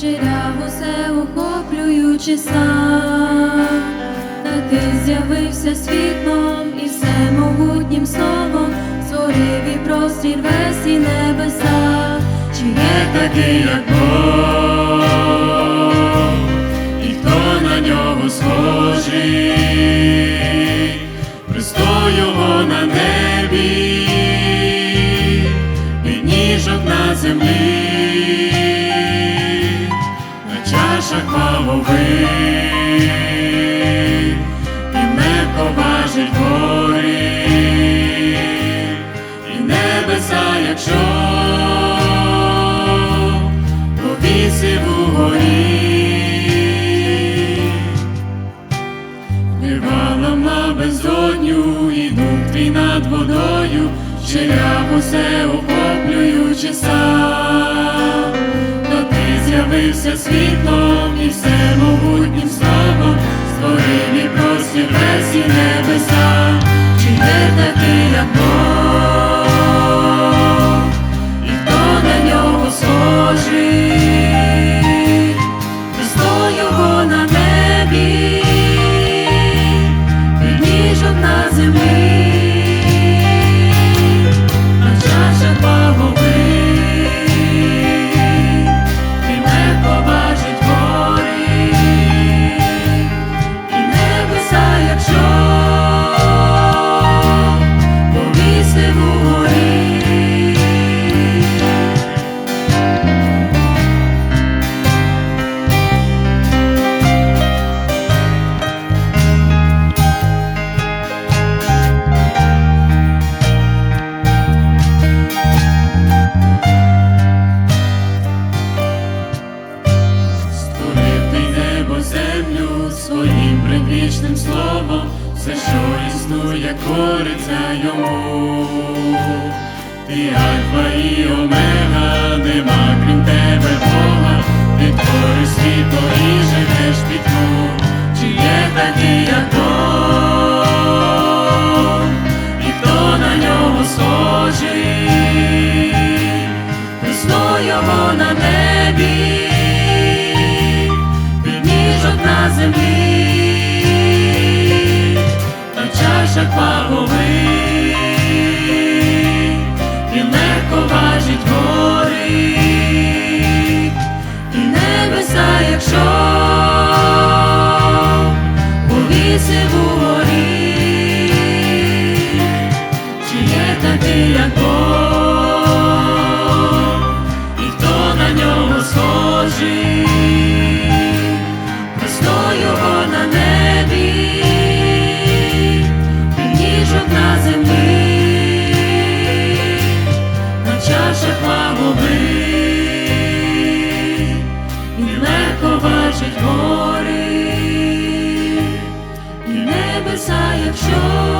ширяв усе охоплюючи сам, та ти з'явився світлом і всемогутнім словом, створив і простір весь і небеса, чи є такий, як Бог, і хто на нього схожий, його на небі, і ніжок на землі, мавових, і небо важить гори, і небеса, якщо повісив угорі. Вивалом на безодню, і дух твій над водою, Черяв усе охоплюючи сам, з'явився світлом і всемогутнім словом, створив і простір весь і небеса, чи є такий, як Бог, і хто на нього схожий, Христо його на небі, від ніжок на землі, існує, кориться йому. Ти альфа і омега, нема крім тебе Бога, ти твориш світло і живеш пітьму. Чи є такий, як Бог, і хто на нього схожий, Христо його на небі, від ніжок на землі, схожий, Христо на небі, ніжок на землі, на чашах вагових, і легко бачить гори, і небеса, якщо